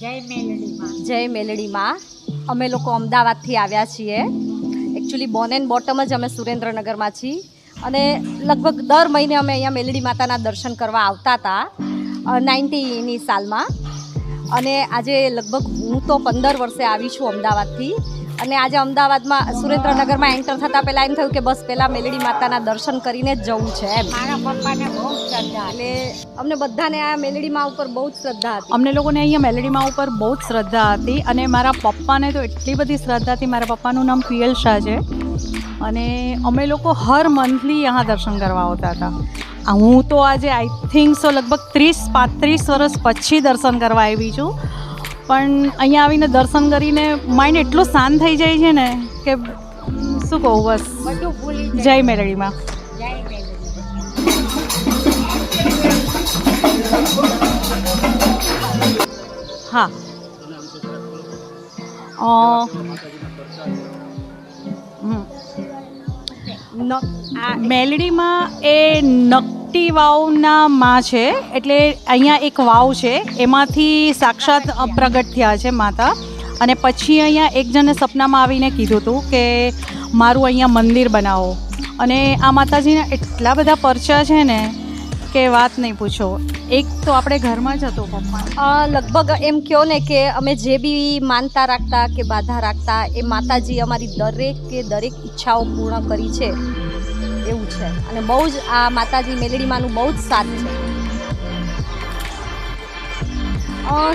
જય મેલડીમાં. જય મેલડીમાં. અમે લોકો અમદાવાદથી આવ્યા છીએ. એકચ્યુઅલી બોન એન્ડ બોટમ જ અમે સુરેન્દ્રનગરમાં છીએ. અને લગભગ દર મહિને અમે અહીંયા મેલડી માતાના દર્શન કરવા આવતા હતા નાઇન્ટીની સાલમાં. અને આજે લગભગ હું તો પંદર વર્ષે આવી છું અમદાવાદથી. અને આજે અમદાવાદમાં સુરેન્દ્રનગરમાં એન્ટર થતાં પહેલાં એમ થયું કે બસ પહેલાં મેલડી માતાના દર્શન કરીને જ જવું છે એમ. મારા પપ્પાને બહુ શ્રદ્ધા એટલે અમને બધાને આ મેલડી માં ઉપર બહુ જ શ્રદ્ધા હતી. અમને લોકોને અહીંયા મેલડીમાં ઉપર બહુ જ શ્રદ્ધા હતી અને મારા પપ્પાને તો એટલી બધી શ્રદ્ધા હતી. મારા પપ્પાનું નામ પિયલ શાહ છે. અને અમે લોકો હર મંથલી અહીંયા દર્શન કરવા આવતા હતા. હું તો આજે આઈ થિંક સો લગભગ ત્રીસ પાંત્રીસ વર્ષ પછી દર્શન કરવા આવી છું. પણ અહીંયા આવીને દર્શન કરીને માઇન્ડ એટલું શાંત થઈ જાય છે ને કે શું કહું બસ. જાય મેલડીમાં. હા. મેલડીમાં એ નકટી વાવના માં છે, એટલે અહીંયા એક વાવ છે, એમાંથી સાક્ષાત પ્રગટ થયા છે માતા. અને પછી અહીંયા એક જણે સપનામાં આવીને કીધું હતું કે મારું અહીંયા મંદિર બનાવો. અને આ માતાજીના એટલા બધા પરચા છે ને કે વાત નહીં પૂછો. એક તો આપણે ઘરમાં જ હતો પપ્પા. લગભગ એમ કહો ને કે અમે જે બી માનતા રાખતા કે બાધા રાખતા, એ માતાજી અમારી દરેક કે દરેક ઈચ્છાઓ પૂર્ણ કરી છે. એવું છે. અને બહુ જ આ માતાજી મેલડીમાંનું બહુ જ સાથ છે.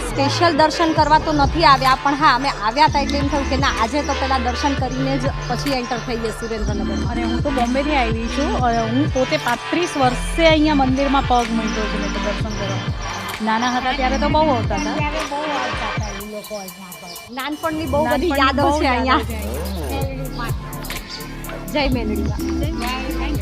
સ્પેશિયલ દર્શન કરવા તો નથી આવ્યા પણ હા અમે આવ્યા હતા એટલે એમ થયું કે ના આજે તો પહેલાં દર્શન કરીને જ પછી એન્ટર થઈએ સુરેન્દ્રનગર અને હું તો બોમ્બેથી આવી છું. અને હું પોતે પાંત્રીસ વર્ષે અહીંયા મંદિરમાં પગ મૂક્યો છું દર્શન કરવા. નાના હતા ત્યારે તો બહુ આવતા હતા. બહુ આવતા હતા એ લોકો અહીંયા પર. નાનપણની બહુ બધી યાદો છે અહીંયા. જય મેલડીમાં થેન્ક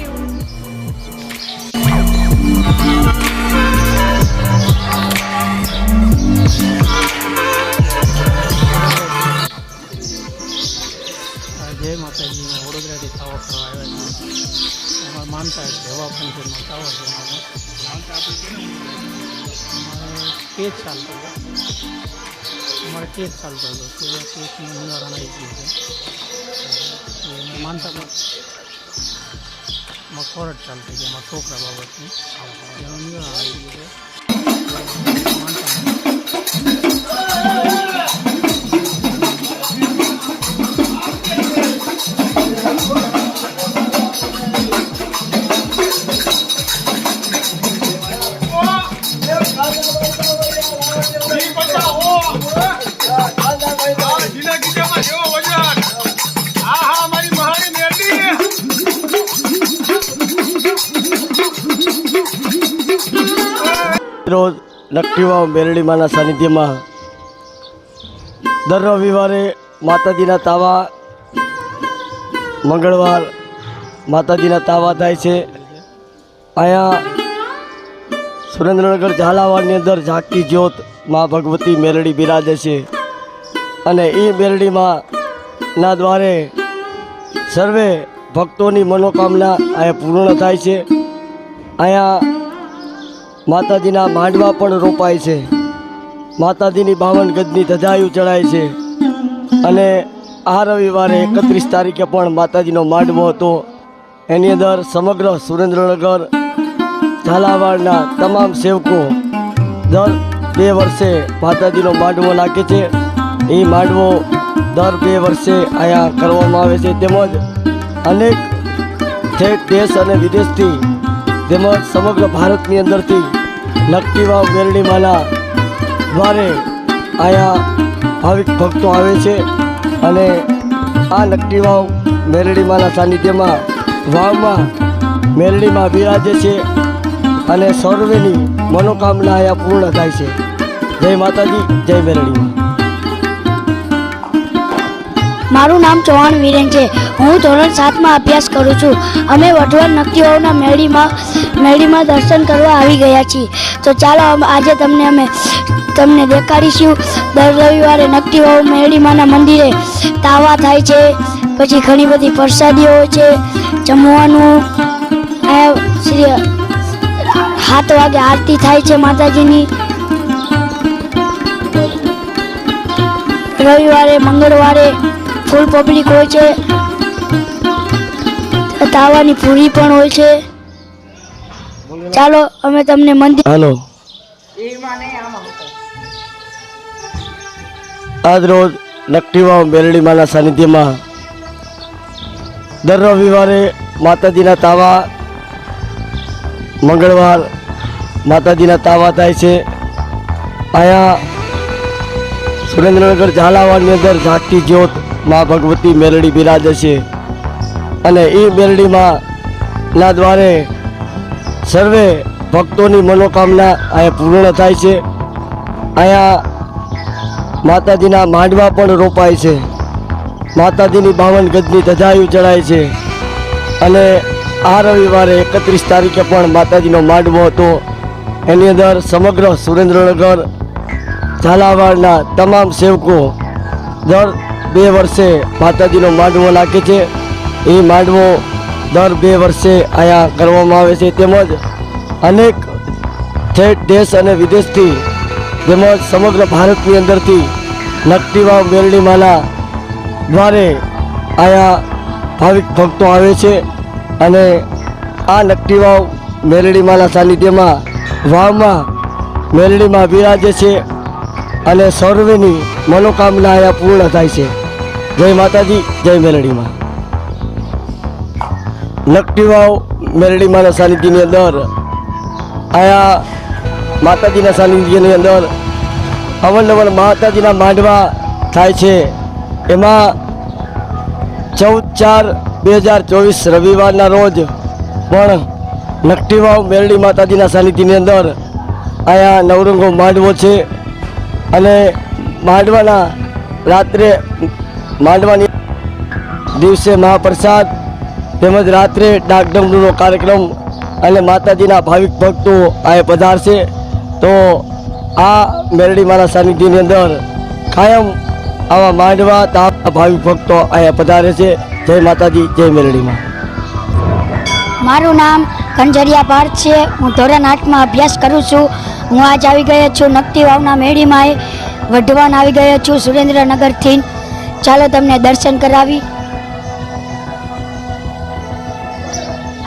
જય માતાજી મેં વડોદરાથી તાવો કરવા આવ્યા છીએ. અમારે માનતા છે, હવા પંચરમાં તાવો છે. અમારે કેસ ચાલતો હતો. અમારે કેસ ચાલતો હતો. કેસનું નિવારણ આવી ગયું છે. એટલે અમે માનતા પણ માં કોર્ટ ચાલતી છે એમાં છોકરા બાબતની. આવી ગયું છે. માનતા જીના રોજ નકટીવાવ મેરડીમાના સાનિધ્યમાં દર રવિવારે માતાજીના તાવા મંગળવાર માતાજીના તાવા થાય છે. અહીંયા સુરેન્દ્રનગર ઝાલાવાડની અંદર ઝાંકી જ્યોત મા ભગવતી મેરડી બિરાજે છે. અને એ મેરડીમાં ના દ્વારે સર્વે ભક્તોની મનોકામના અહીંયા પૂર્ણ થાય છે. અહીંયા માતાજીના માંડવા પણ રોપાય છે. માતાજીની બાવન ગજની ધજાયું ચડાય છે. અને આ રવિવારે એકત્રીસ તારીખે પણ માતાજીનો માંડવો હતો. એની અંદર સમગ્ર સુરેન્દ્રનગર, ઝાલાવાડના તમામ સેવકો દર બે વર્ષે માતાજીનો માંડવો નાખે છે. એ માંડવો દર બે વર્ષે અહીંયા કરવામાં આવે છે. તેમજ અનેક ઠેઠ દેશ અને વિદેશથી તેમજ સમગ્ર ભારતની અંદરથી નકટી વાવ મેરડીમાના દ્વારે અહીંયા ભાવિક ભક્તો આવે છે અને આ નકટી વાવ મેરડીમાના સાનિધ્યમાં વાવમાં મેરડીમાં બિરાજે છે અને સર્વેની મનોકામના અહીંયા પૂર્ણ થાય છે. જય માતાજી, જય મેરડીમાં મારું નામ ચૌહાણ વિરેન છે. હું ધોરણ સાતમાં અભ્યાસ કરું છું. અમે વઢવાણ નકટીવાવના મેળીમાં મેળીમાં દર્શન કરવા આવી ગયા છીએ. તો ચાલો આજે તમને અમે, તમને દેખાડીશું. દર રવિવારે નકટીવાવ મેળીમાના મંદિરે તાવા થાય છે. પછી ઘણી બધી પ્રસાદીઓ છે. જમવાનું શ્રી સાત વાગે આરતી થાય છે માતાજીની. રવિવારે, મંગળવારે ફૂલ પબ્લિક હોય છે. તાવાની પૂરી પણ હોય છે. ચાલો, અમે તમને મંદિર હાલો. આજ રોજ નકટીવાવ મેરડીમાના સાનિધ્યમાં દર રવિવારે માતાજીના તાવા મંગળવાર માતાજીના તાવા થાય છે. અહીંયા સુરેન્દ્રનગર ઝાલાવાડની અંદર ઝાંકતી જ્યોત મા ભગવતી મેલડી બિરાજે છે. અને એ મેલડીમાં ના દ્વારે સર્વે ભક્તોની મનોકામના અહીંયા પૂર્ણ થાય છે. અહીંયા માતાજીના માંડવા પણ રોપાય છે. માતાજીની બાવન ગજની ધજાયું ચડાય છે. અને આ રવિવારે એકત્રીસ તારીખે પણ માતાજીનો માંડવો હતો. એની અંદર સમગ્ર સુરેન્દ્રનગર, ઝાલાવાડના તમામ સેવકો દર બે વર્ષે માતાજીનો માંડવો નાખે છે. એ માંડવો દર બે વર્ષે અહીંયા કરવામાં આવે છે. તેમજ અનેક ઠેઠ દેશ અને વિદેશથી તેમજ સમગ્ર ભારતની અંદરથી નકટીવાવ મેરડીમાના દ્વારે અહીંયા ભાવિક ભક્તો આવે છે અને આ નકટીવાવ મેરડીમાના સાનિધ્યમાં વાવમાં મેરડીમાં બિરાજે છે અને સર્વેની મનોકામના અહીંયા પૂર્ણ થાય છે. જય માતાજી, જય મેરડીમાં નકટીવાવ મેલડીમાંના સાનિધ્યની અંદર, આયા માતાજીના સાનિધ્યની અંદર અવનવર માતાજીના માંડવા થાય છે. એમાં ચૌદ ચાર બે હજાર ચોવીસ રવિવારના રોજ પણ નકટીવાવ મેરડી માતાજીના સાનિધ્યની અંદર આયા નવરંગો માંડવો છે અને માંડવાના રાત્રે માંડવાની દિવસે મહાપ્રસાદ તેમજ રાત્રે ડાકડમડુનો કાર્યક્રમ અને માતાજીના ભાવિક ભક્તો આ પધારશે. તો આ મેરડી મારા સાનિધ્યની અંદર કાયમ આવા માંડવા તાપ ભાવિક ભક્તો અહીંયા પધારે છે જય માતાજી, જય મેરડીમાં. મારું નામ કંજરિયા પાર્થ છે. હું ધોરણ આઠમાં અભ્યાસ કરું છું. હું આજ આવી ગયો છું નકટી વાવના મેળીમાં. વઢવાન આવી ગયો છું સુરેન્દ્રનગરથી. ચાલો તમને દર્શન કરાવી.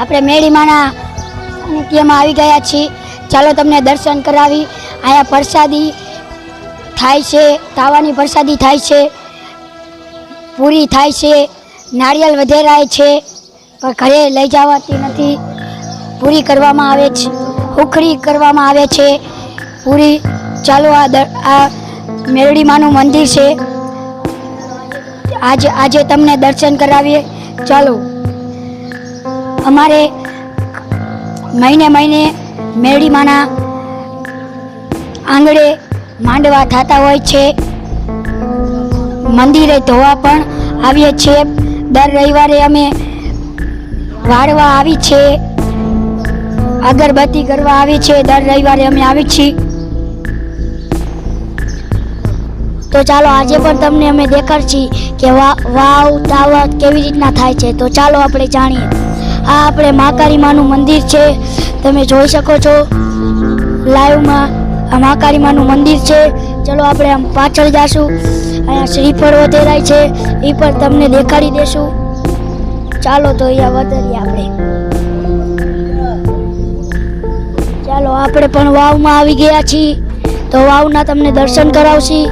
આપણે મેળીમાના નિત્યમાં આવી ગયા છીએ. ચાલો તમને દર્શન કરાવી. અહીંયા પ્રસાદી થાય છે, તાવાની પ્રસાદી થાય છે, પૂરી થાય છે નારિયેળ વધેરાય છે, પણ ઘરે લઈ જવાતી નથી. પૂરી કરવામાં આવે છે, ઉખડી કરવામાં આવે છે. પૂરી, ચાલો આ દ- આ મેરડીમાનું મંદિર છે. આજે આજે તમને દર્શન કરાવીએ. ચાલો. અમારે મહિને મહિને મેળીમાના આંગણે માંડવા થતા હોય છે. મંદિરે ધોવા પણ આવીએ છીએ. દર રવિવારે અમે વાળવા આવી છે. અગરબત્તી કરવા આવી છે. દર રવિવારે અમે આવી છીએ. તો ચાલો આજે પણ તમને અમે દેખાડશી કે વાવ તાવત કેવી રીતના થાય છે. તો ચાલો આપણે જાણીએ. આ આપણે મહાકાળી માનું મંદિર છે. તમે જોઈ શકો છો. લાઈવમાં આ મહાકાળી માનું મંદિર છે. ચલો આપણે આમ પાછળ જાશું. અહીંયા શ્રીફળ વધેરાય છે. એ પણ તમને દેખાડી દેશું. ચાલો તો અહીંયા વધારીએ આપણે. ચાલો, આપણે પણ વાવમાં આવી ગયા છીએ. તો વાવના તમને દર્શન કરાવશી.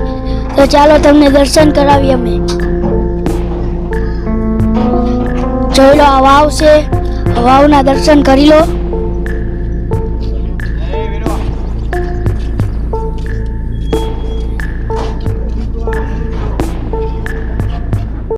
તો ચાલો તમને દર્શન કરાવીએ અમે. જોઈ લો આ વાવ છે વાવના દર્શન કરી લો.